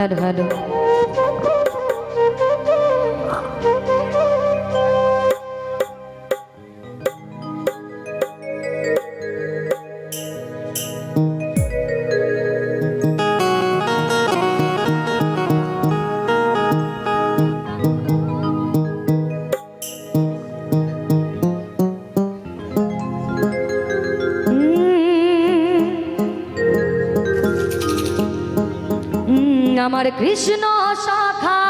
আর ভালো উম, আমার কৃষ্ণ শাখা।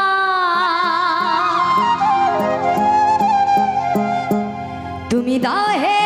তুমি দাহে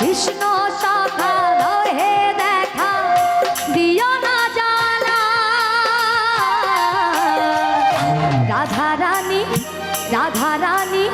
কৃষ্ণ শাখা হে দেখা দিও না জানা রাধা রানী রাধা রানী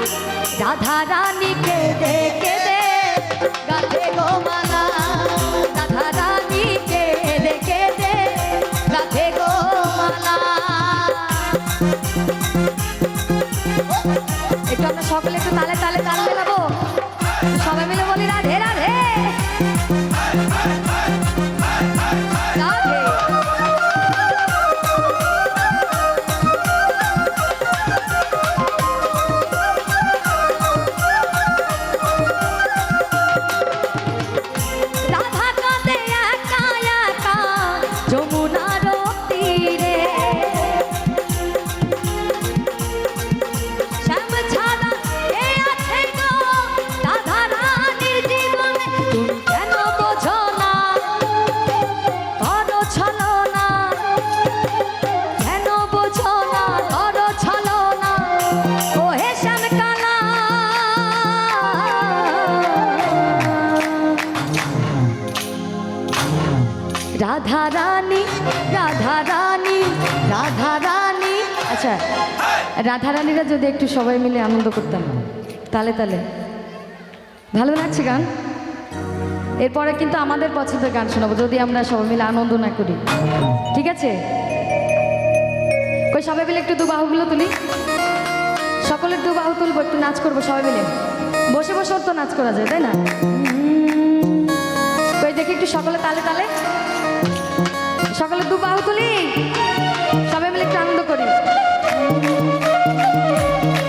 রাধা রানী রাধা রানী রাধা রানী। আচ্ছা রাধা রানীরা যদি একটু সবাই মিলে আনন্দ করতাম তালে তালে। ভালো লাগছে গান? এরপরে কিন্তু আমাদের পছন্দের গান শোনাবো, যদি আমরা সবাই মিলে আনন্দ না করি। ঠিক আছে? কই, সবাই মিলে একটু দু বাহুগুলো তুলি? সকলের দু বাহু তুলবো, একটু নাচ করব সবাই মিলে। বসে বসে তো নাচ করা যায়, তাই না? দেখি একটু সকলে তালে তালে। সকলে দু বাহু তুলি। সবাই মিলে একটু আনন্দ করি।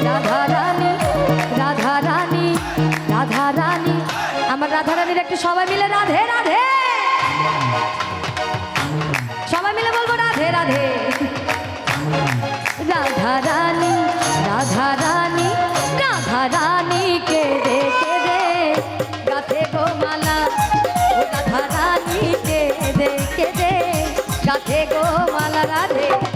রাধা রানী রাধা রানী রাধা রানী। আমার রাধা রানীর একটু সবাই মিলে রাধে রাধে। সবাই মিলে বলব রাধে রাধে। রাধা রানী গাথে গো মালা রাধে।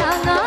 রাঙা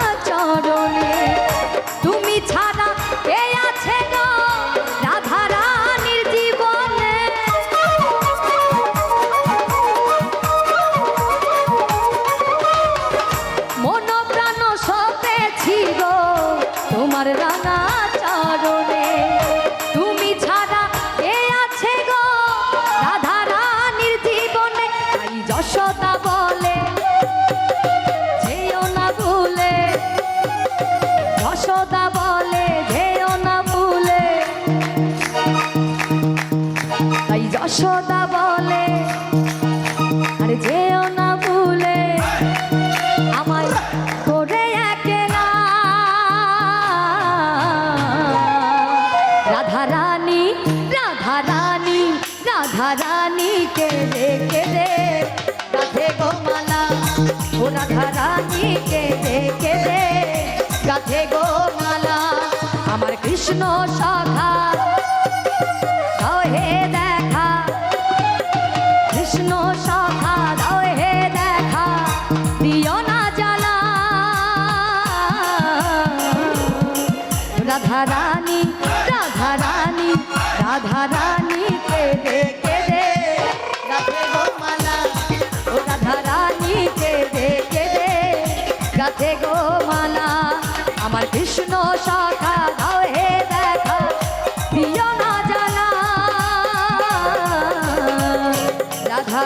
কৃষ্ণ সখা। কহে দেখা। কৃষ্ণ সখা।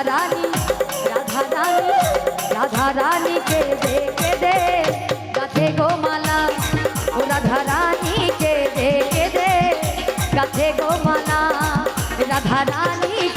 रानी, राधा रानी राधा रानी के दे दे कथे गो माला। ओ राधा रानी के दे दे कथे गो माला। राधा रानी